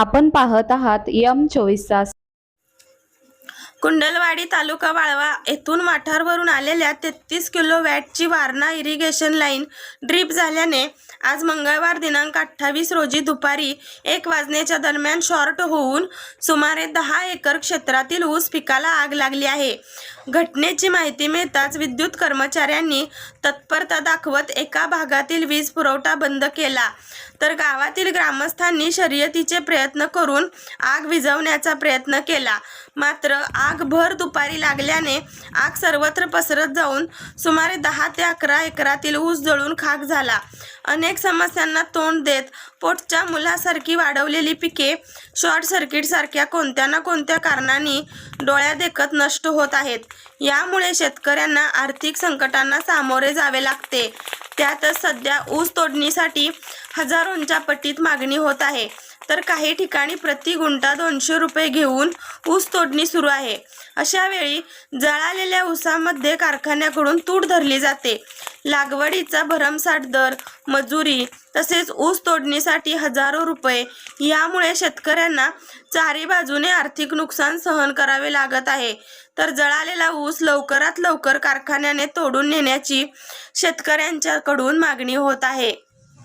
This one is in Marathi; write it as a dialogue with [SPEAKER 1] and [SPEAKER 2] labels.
[SPEAKER 1] आपण पाहत आहात यम चोवीस तास.
[SPEAKER 2] कुंडलवाडी तालुका वाळवा येथून वाठारवरून आलेल्या तेहतीस किलो वॅटची वारणा इरिगेशन लाईन ड्रीप झाल्याने आज मंगळवार दिनांक अठ्ठावीस रोजी दुपारी एक वाजण्याच्या दरम्यान शॉर्ट होऊन सुमारे दहा एकर क्षेत्रातील ऊस पिकाला आग लागली आहे. घटनेची माहिती मिळताच विद्युत कर्मचाऱ्यांनी तत्परता दाखवत एका भागातील वीज पुरवठा बंद केला. तर गावातील ग्रामस्थांनी शर्यतीचे प्रयत्न करून आग विझवण्याचा प्रयत्न केला. मात्र आग भर दुपारी लागल्याने आग सर्वत्र पसरत जाऊन सुमारे दहा ते अकरा एकरातील ऊस जळून खाक झाला. अनेक समस्यांना तोंड देत पोटच्या मुलासारखी वाढवलेली पिके शॉर्ट सर्किटसारख्या कोणत्या ना कोणत्या कारणांनी डोळ्या देखत नष्ट होत आहेत. यामुळे शेतकऱ्यांना आर्थिक संकटांना सामोरे जावे लागते. त्यातच सध्या ऊस तोडणीसाठी हजारोंच्या पटीत मागणी होत आहे. तर काही ठिकाणी प्रति गुंठा दोनशे रुपये घेऊन ऊस तोडणी सुरू आहे. अशा वेळी जळालेल्या ऊसामध्ये कारखान्याकडून तूट धरली जाते. लागवडीचा भरमसाठ दर मजुरी तसेच ऊस तोडणीसाठी हजारो रुपये यामुळे शेतकऱ्यांना चारी बाजूने आर्थिक नुकसान सहन करावे लागत आहे. तर जळालेला ऊस लवकरात लवकर कारखान्याने तोडून नेण्याची शेतकऱ्यांच्याकडून मागणी होत आहे.